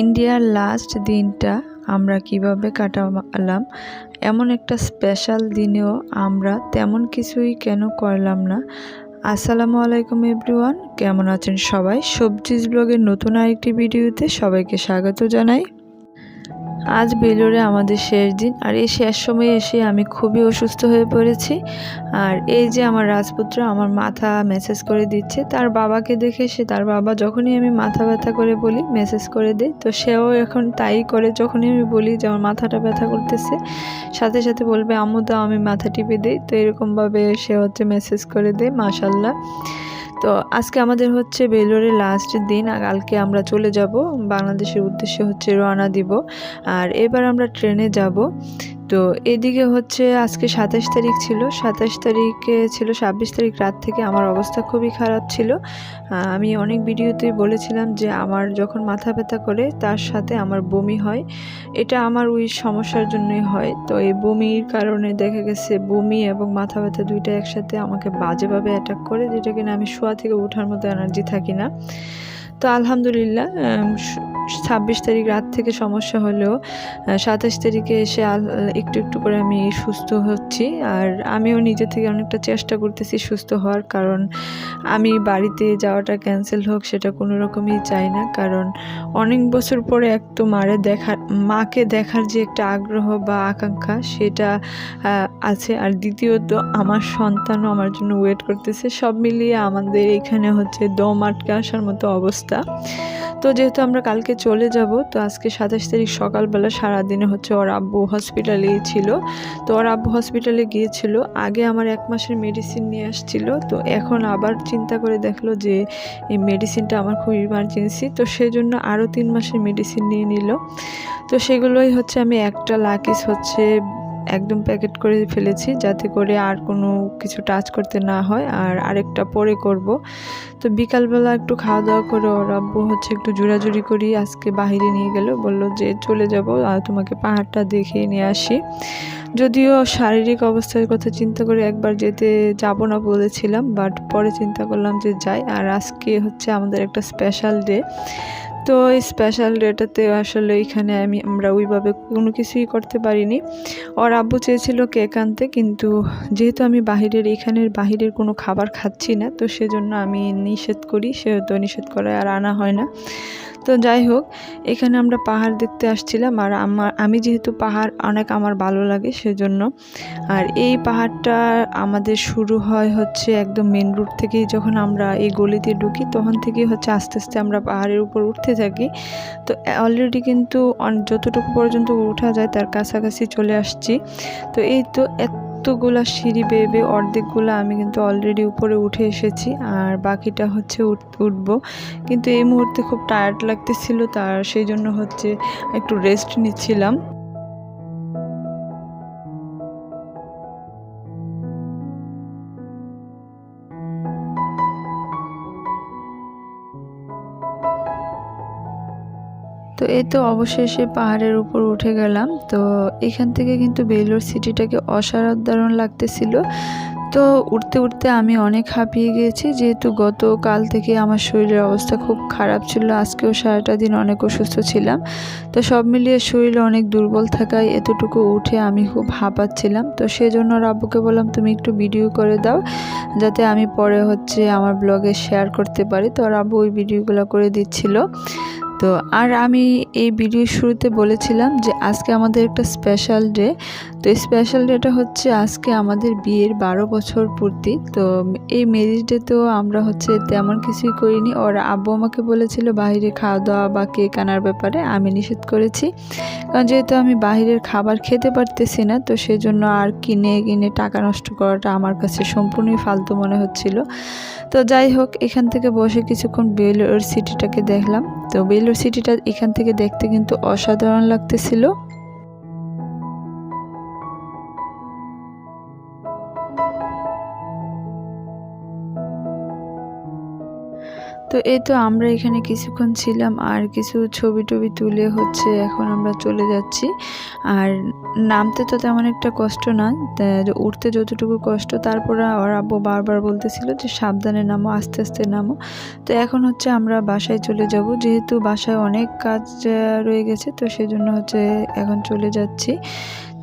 ইন্ডিয়ার লাস্ট দিনটা আমরা কীভাবে কাটালাম, এমন একটা স্পেশাল দিনেও আমরা তেমন কিছুই কেন করলাম না। আসসালামু আলাইকুম এভরিওয়ান কেমন আছেন সবাই? সবজিজ ব্লগের নতুন আরেকটি ভিডিওতে সবাইকে স্বাগত জানাই। আজ বেলুরে আমাদের শেষ দিন। আর এই শেষ সময়ে এসে আমি খুবই অসুস্থ হয়ে পড়েছি। আর এই যে আমার রাজপুত্র আমার মাথা মেসেজ করে দিচ্ছে, তার বাবাকে দেখে সে, তার বাবা যখনই আমি মাথা ব্যথা করে বলি মেসেজ করে দেয়। তো সেও এখন তাই করে, যখনই আমি বলি যে আমার মাথাটা ব্যথা করতেছে, সাথে সাথে বলবে, আম্মু দাও, আমি মাথা টিপে দিই। তো এরকমভাবে সে হচ্ছে মেসেজ করে দেয় মাশাল্লাহ তো আজকে আমাদের হচ্ছে বেলোরের লাস্ট দিন, আর কালকে আমরা চলে যাব। বাংলাদেশের উদ্দেশ্যে হচ্ছে রওনা দিব। আর এবার আমরা ট্রেনে যাব। তো এদিকে হচ্ছে আজকে সাতাশ তারিখ ছিল। সাতাশ তারিখে ছিল, ছাব্বিশ তারিখ রাত থেকে আমার অবস্থা খুবই খারাপ ছিল। আমি অনেক ভিডিওতেই বলেছিলাম যে আমার যখন মাথা ব্যথা করে তার সাথে আমার বমি হয়। এটা আমার ওই সমস্যার জন্যই হয়। তো এই বমির কারণে দেখা গেছে বমি এবং মাথা ব্যথা দুইটা একসাথে আমাকে বাজেভাবে অ্যাটাক করে, যেটা কিনা আমি শোয়া থেকে ওঠার মতো এনার্জি থাকি না। তো আলহামদুলিল্লাহ ছাব্বিশ তারিখ রাত থেকে সমস্যা হলেও সাতাশ তারিখে এসে একটু একটু করে আমি সুস্থ হচ্ছি। আর আমিও নিজে থেকে অনেকটা চেষ্টা করতেছি সুস্থ হওয়ার, কারণ আমি বাড়িতে যাওয়াটা ক্যান্সেল হোক, সেটা কোনো রকমই চাই না। কারণ অনেক বছর পরে এক তো মারে দেখার মাকে দেখার যে একটা আগ্রহ বা আকাঙ্ক্ষা, সেটা আছে। আর দ্বিতীয়ত, আমার সন্তানও আমার জন্য ওয়েট করতেছে। সব মিলিয়ে আমাদের এখানে হচ্ছে দম আটকে আসার মতো অবস্থা। তো যেহেতু আমরা কালকে চলে যাব, তো আজকে সাতাশ তারিখ সকালবেলা সারাদিনে হচ্ছে ওর আব্বু হসপিটালেই ছিল। তো ওর আব্বু হসপিটালে গিয়েছিল। আগে আমার এক মাসের মেডিসিন নিয়ে আসছিল। তো এখন আবার চিন্তা করে দেখল যে এই মেডিসিনটা আমার খুব ইমার্জেন্সি তো সেই জন্য আরও তিন মাসের মেডিসিন নিয়ে নিল। তো সেগুলোই হচ্ছে আমি একটা লাকিস হচ্ছে একদম প্যাকেট করে ফেলেছি যাতে করে আর কোনো কিছু টাচ করতে না হয়। আর আরেকটা পরে করব। তো বিকালবেলা একটু খাওয়া দাওয়া করে ওর আব্বু হচ্ছে একটু জোরাজুরি করি, আজকে বাহিরে নিয়ে গেল। বলল যে, চলে যাব, আর তোমাকে পাহাড়টা দেখে নিয়ে আসি। যদিও শারীরিক অবস্থার কথা চিন্তা করে একবার যেতে যাব না বলেছিলাম বাট পরে চিন্তা করলাম যে যাই। আর আজকে হচ্ছে আমাদের একটা স্পেশাল ডে তো স্পেশাল ডেটাতে আসলে এখানে আমি, আমরা ওইভাবে কোনো কিছুই করতে পারিনি। ওর আব্বু চেয়েছিল কেক আনতে, কিন্তু যেহেতু আমি বাহিরের, এখানের বাহিরের কোনো খাবার খাচ্ছি না, তো সেজন্য আমি নিষেধ করি। সেহেতু নিষেধ করায় আর আনা হয় না। তো যাই হোক, এখানে আমরা পাহাড় দেখতে আসছিলাম আর আমার, আমি যেহেতু পাহাড় অনেক আমার ভালো লাগে সেজন্য। আর এই পাহাড়টা আমাদের শুরু হয় হচ্ছে একদম মেন রুট থেকেই যখন আমরা এই গলিতে ঢুকি, তখন থেকেই হচ্ছে আস্তে আস্তে আমরা পাহাড়ের উপর উঠতে থাকি। তো অলরেডি কিন্তু যতটুকু পর্যন্ত উঠা যায় তার কাছাকাছি চলে আসছি। তো এই তো এত এতগুলা সিঁড়ি বেয়ে বেয়ে অর্ধেকগুলো আমি কিন্তু অলরেডি উপরে উঠে এসেছি আর বাকিটা হচ্ছে উঠব। কিন্তু এই মুহূর্তে খুব টায়ার্ড লাগতেছিল, তার সেই জন্য হচ্ছে একটু রেস্ট নিচ্ছিলাম। তো এই তো অবশেষে পাহাড়ের উপর উঠে গেলাম। তো এখান থেকে কিন্তু বেলোর সিটিটাকে অসাধারণ লাগতেছিল। তো উঠতে উঠতে আমি অনেক হাঁপিয়ে গিয়েছি, যেহেতু গতকাল থেকে আমার শরীরের অবস্থা খুব খারাপ ছিল, আজকেও সারাটা দিন অনেক অসুস্থ ছিলাম। তো সব মিলিয়ে শরীরে অনেক দুর্বল থাকায় এতটুকু উঠে আমি খুব হাঁপাচ্ছিলাম। তো সেই জন্য রাব্বুকে বললাম, তুমি একটু ভিডিও করে দাও, যাতে আমি পরে হচ্ছে আমার ব্লগে শেয়ার করতে পারি। তো রাব্বু ওই ভিডিওগুলো করে দিচ্ছিল। তো আর আমি এই ভিডিওর শুরুতে বলেছিলাম যে আজকে আমাদের একটা স্পেশাল ডে তো এই স্পেশাল ডেটা হচ্ছে আজকে আমাদের বিয়ের বারো বছর পূর্তি। তো এই ম্যারেজ ডেতেও আমরা হচ্ছে তেমন কিছুই করিনি। ওর আব্বু আমাকে বলেছিল বাইরে খাওয়া দাওয়া বা কেক আনার ব্যাপারে। আমি নিষেধ করেছি। কারণ যেহেতু আমি বাহিরের খাবার খেতে পারতেছি না, তো সেই জন্য আর কিনে কিনে টাকা নষ্ট করাটা আমার কাছে সম্পূর্ণই ফালতু মনে হচ্ছিল। তো যাই হোক, এখান থেকে বসে কিছুক্ষণ বেলোর সিটিটাকে দেখলাম। তো বেলোর সিটিটা এখান থেকে দেখতে কিন্তু অসাধারণ লাগতেছিল। তো এই তো আমরা এখানে কিছুক্ষণ ছিলাম আর কিছু ছবি টবি তুলে হচ্ছে এখন আমরা চলে যাচ্ছি। আর নামতে তো তেমন একটা কষ্ট না উঠতে যতটুকু কষ্ট, তারপরে আর আব্বু বারবার বলতেছিল যে সাবধানে নামো, আস্তে আস্তে নামো। তো এখন হচ্ছে আমরা বাসায় চলে যাব, যেহেতু বাসায় অনেক কাজ রয়ে গেছে, তো সেজন্য হচ্ছে এখন চলে যাচ্ছি।